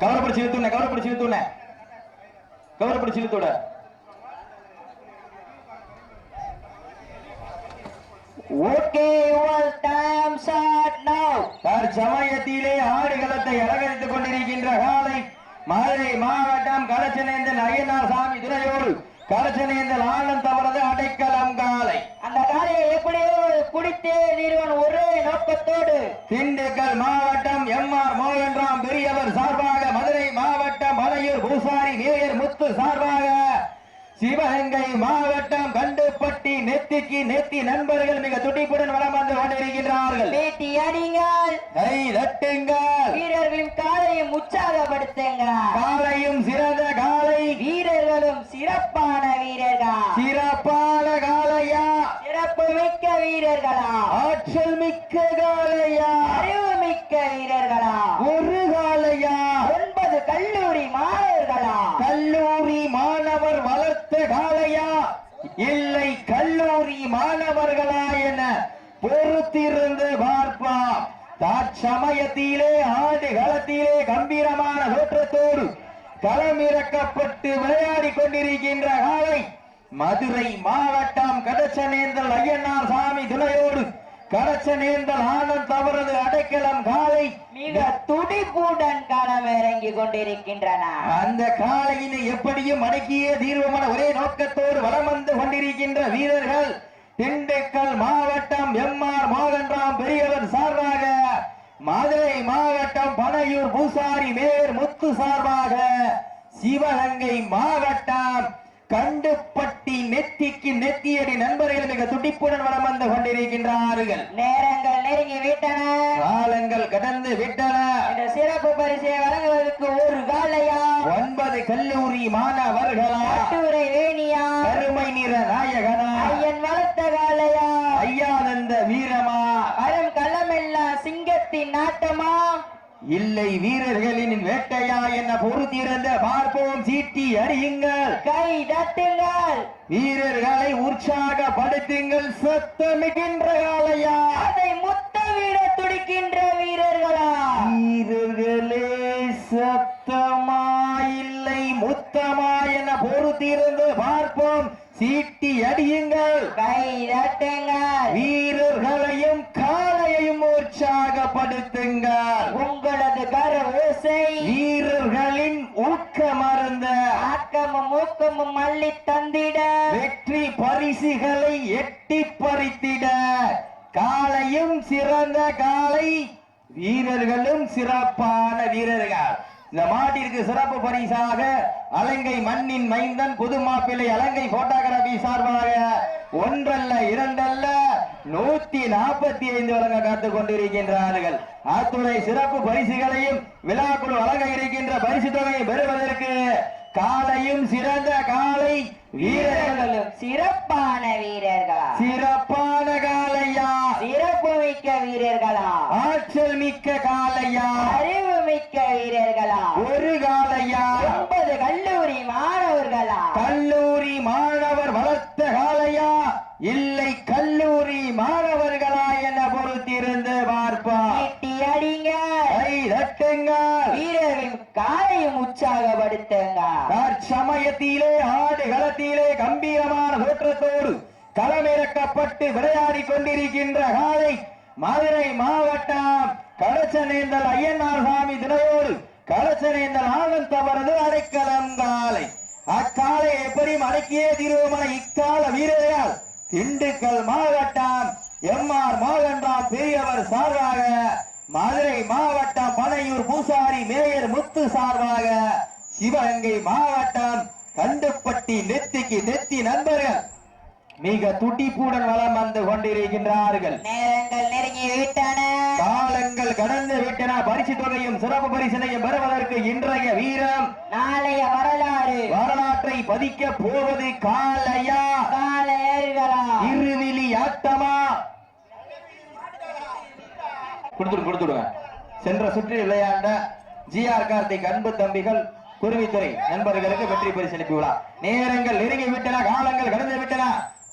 கவரை பிடிச்சு இழுத்துன கவரை பிடிச்சு இழுத்துன கவரை பிடிச்சு இழுத்துட okay your time start now. தற்சமயத்திலே ஆடுகளத்தை அலங்கரித்துக் கொண்டிருக்கின்ற காலை மதுரை மாவட்டம் கலச்சனேந்தல் ஐயனார் சாமி துறையோடு கலச்சனேந்தல் ஆனந்த் அவரது அடைக்கலம் காலை. அந்த காலையை எப்படியோ குடித்தே தீர்வன் ஒரே நோக்கத்தோடு. திண்டுக்கல் மாவட்டம் எம் ஆர் மோகன்ராம் பெரியவர் சார்பாக மதுரை மாவட்டம் மலையூர் பூசாரி மேயர் முத்து சார்பாக சிவகங்கை மாவட்டம் கண்டுப்பட்டி நெத்திக்கு நெத்தி நண்பர்கள் மிக துடிப்புடன் வலம் வந்து கொண்டிருக்கிறார்கள் பேட்டி அடிங்கள் கை தட்டுங்கள். வீரர்களின் காலையும் உற்சாகப்படுத்துங்க காலையும் சிறந்த காலை. வீரர்களும் சிறப்பான வீரர்கள். சிறப்பான காலையா. சிறப்பு மிக்க வீரர்களா. ஆற்றல் மிக்க காலையா. அறிவு மிக்க வீரர்களா ஒரு காலையா ஒன்பது கல்லூரி மாணவர்களா கல்லூரி மாணவர் வளர்த்த காலையா இல்லை கல்லூரி மாணவர்களா என பொறுத்திருந்து பார்ப்பாம் தற்சமயத்திலே ஆடு களத்திலே கம்பீரமான தோற்றத்தோடு களமிறக்கப்பட்டு விளையாடி கொண்டிருக்கின்ற காலை மதுரை மாவட்டம் கடச்சனேந்தல் ஐயனார் சாமி துணையோடு கடச்சனேந்தல் ஆனந்த் அவரது அடைக்கலம் காலை மிக துடிப்புடன் களம் இறங்கி கொண்டிருக்கின்றன. அந்த காளையினை எப்படியும் அடக்கியே தீர்வமான ஒரே நோக்கத்தோடு வலம் வந்து கொண்டிருக்கின்ற வீரர்கள் திண்டுக்கல் மாவட்டம் எம் ஆர் மோகன்ராம் பெரியவர் சார்பாக மதுரை மாவட்டம் பனையூர் பூசாரி மேர் முத்து சார்பாக சிவகங்கை மாவட்டம் கண்டுப்பட்டி நெத்திக்கு நெத்தியடி நண்பர்கள் மிக துடிப்புடன் வலம் வந்து கொண்டிருக்கின்றார்கள். நேரங்கள் நெருங்கி விட்டன. காலங்கள் கடந்து விட்டன. இந்த சிறப்பு பரிசை வழங்குவதற்கு ஒரு காலையா? ஒன்பது கல்லூரி மாணவர்களா? கட்டுரை வேணியா? கருமை நிற நாயகனா? ஐயன் வளர்த்த காலையா? ஐயானந்த வீரமா? இல்லை வீரர்களின் வேட்டையா என பொறுத்திருந்த பார்ப்போம். சீட்டி அடியுங்கள் கை தட்டுங்கள். வீரர்களை உற்சாகப்படுத்துங்கள். சத்தமிகின்ற காலையா அதை உற்சாகப்படுத்துங்கள். உங்களது கர ஓசை வீரர்களின் ஊக்கமருந்த ஆக்கமும் ஊக்கமும் அள்ளி தந்திட. வெற்றி பரிசுகளை எட்டி பறித்திட. காளையும் சிறந்த காளை வீரர்களும் சிறப்பான வீரர்கள். இந்த மாட்டிற்கு சிறப்பு பரிசாக அலங்கை மண்ணின் மைந்தன் புது மாப்பிள்ளை அலங்கை போட்டோகிராபி சார்பாக ஒன்றல்ல இரண்டல்ல நூத்தி நாற்பத்தி ஐந்து வழங்க காத்துக் கொண்டிருக்கின்றார்கள் அத்துறை சிறப்பு பரிசுகளையும் விழாக்குழு வழங்க இருக்கின்ற பரிசு தொகையை பெறுவதற்கு காலையும் சிறந்த காலை வீரர்களும் சிறப்பான வீரர்களா? சிறப்பான காலையா? சிறப்பு மிக்க வீரர்களா? ஆற்றல் மிக்க காலையா? அறிவு மிக்க வீரர்களா? ஒரு காலையா? ஒன்பது கல்லூரி மாணவர்களா? கல்லூரி மாணவர் வளர்த்த காலையா? இல்லை மாணவர்களா என பொறுத்திருந்து பார்ப்பா? ஈட்டி அடிங்க. வீரர்களின் காலையும் உற்சாகப்படுத்துங்க தற்சமயத்திலே ஆடு களத்திலே கம்பீரமான தோற்றத்தோடு களமிறக்கப்பட்டு விளையாடி கொண்டிருக்கின்ற காலை மதுரை மாவட்டம் கடச்சனேந்தல் ஐயனார் சாமி தினையோடு கடச்சனேந்தல் ஆனந்த் அவரது அடைக்கலம் காலை. அக்காலை எப்படி அடக்கியே தீர்வுமன இக்கால வீரர்கள் திண்டுக்கல் மாவட்டம் எம் ஆர் மோகன்ராம் பெரியவர் சார்பாக மதுரை மாவட்டம் பனையூர் பூசாரி மேயர் முத்து சார்பாக சிவகங்கை மாவட்டம் கண்டுப்பட்டி நெத்திக்கு நெத்தி நண்பர்கள் மிக துடிப்புடன் வளம் வந்து கொண்டிருக்கின்றார்கள். நேரங்கள் நெருங்கி விட்ட காலங்கள் கடந்து விட்டன. பரிசு தொகையும் சிறப்பு பரிசனையும் பெறுவதற்கு இன்றைய வீரம் நாளைய வரலாறு. வரலாற்றை பதிக்க போவது காலையா? இருவிழி ஆட்டமா? கொடுத்துடு கொடுத்துடுங்க சென்ற சுற்றி விளையாண்ட ஜிஆர் கார்த்திக் அன்பு தம்பிகள் குருவித்துறை நண்பர்களுக்கு வெற்றி பரிசு அனுப்பி விழா. நேரங்கள் நெருங்கி விட்டன காலங்கள் கடந்து விட்டன.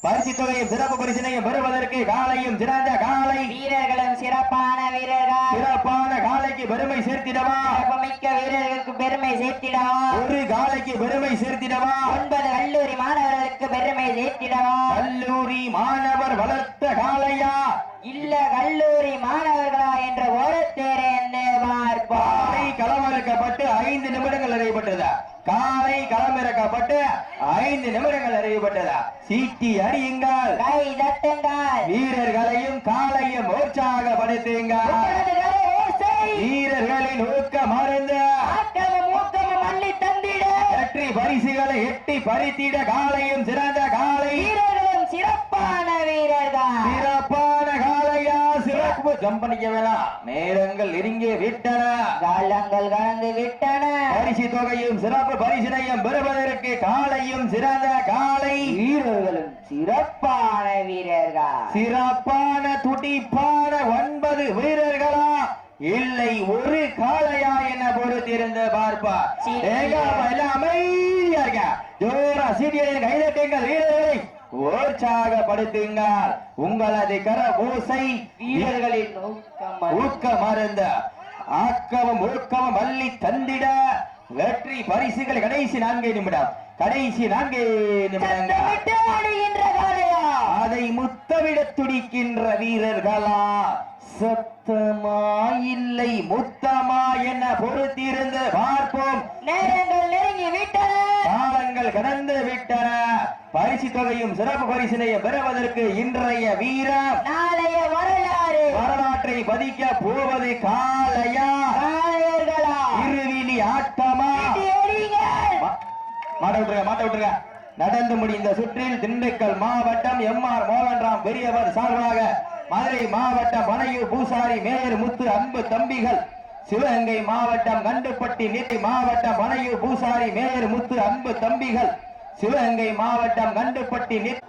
பரிசு தொகையும் சிறப்பு பரிசினையும் பெறுவதற்கு காலையும் சிறந்த காலை. வீரர்களும் சிறப்பான வீரர்கள். சிறப்பான காலைக்கு பெருமை சேர்த்திடவா? சிறப்புமிக்க வீரர்களுக்கு பெருமை சேர்த்திடவா? ஒரு காலைக்கு பெருமை சேர்த்திடவா? ஒன்பது கல்லூரி மாணவர்களுக்கு பெருமை சேர்த்திடவா? கல்லூரி மாணவர் வளர்த்த காளையா? இல்ல கல்லூரி மாணவர்களா என்ற ஒரு தேர்ந்து பார்ப்போம். காலை களமிறக்கப்பட்டு ஐந்து நிமிடங்கள் நிறைவுபட்டதா காலை களமிறக்கப்பட்டு ஐந்து நிமிடங்கள் நிறைவுபட்டதா சீட்டி அடியுங்கள் கை தட்டுங்கள். வீரர்களையும் காலையும் உற்சாகப்படுத்துங்கள். எட்டி பறித்திட காலையும் சிறந்த காலை வீரர்களும் சிறப்பான வீரர்கள். சிறப்பான காலையா சிறப்பு. ஜம்ப் பண்ணிக்க வேணாம் நேரங்கள் நெருங்கி விட்டன. காலங்கள் கடந்து விட்டன. பரிசு தொகையும் சிறப்பு பரிசினையும் பெறுவதற்கு காலையும் சிறந்த காலை வீரர்களும் சிறப்பான வீரர்கள். சிறப்பான துடிப்பான ஒன்பது வீரர்களா. இல்லை ஒரு காளையா என பொறுத்திருந்து பார்ப்பா? சரி. ஏங்க, அப்ப எல்லாம் அமைதியா இருக்க ஜோரா சீடியை கைதட்டுங்கள் வீரர்களை உற்சாகப்படுத்துங்கள். உங்களது கர ஓசை வீரர்களின் ஊக்க மருந்த. ஆக்கமும் ஊக்கமும் அள்ளி தந்திட. வெற்றி பரிசுகள் கடைசி நான்கே நிமிடம். கடைசி நான்கே அதை முத்தமிட துடிக்கின்ற வீரர்களா? சத்தமா இல்லை முத்தமா என பொறுத்திருந்து பார்ப்போம். நேரங்கள் நெருங்கி விட்டன. காலங்கள் கடந்து விட்டன. பரிசு தொகையும் சிறப்பு பரிசினையும் பெறுவதற்கு இன்றைய வீரம். நாளைய வரலாறு. வரலாற்றை பதிக்க போவது காலையா இருவிழி ஆட்டமா? மாட்ட விட்டுருங்க மாட்ட விட்டுருங்க. நடந்து முடிந்த சுற்றில் திண்டுக்கல் மாவட்டம் எம் ஆர் மோகன்ராம் பெரியவர் சார்பாக மதுரை மாவட்டம் பனையூர் பூசாரி மேயர் முத்து அன்பு தம்பிகள் சிவகங்கை மாவட்டம் கண்டுபட்டி நீதி மாவட்டம் பனையூர் பூசாரி மேயர் முத்து அன்பு தம்பிகள் சிவகங்கை மாவட்டம் கண்டுபட்டி நீ-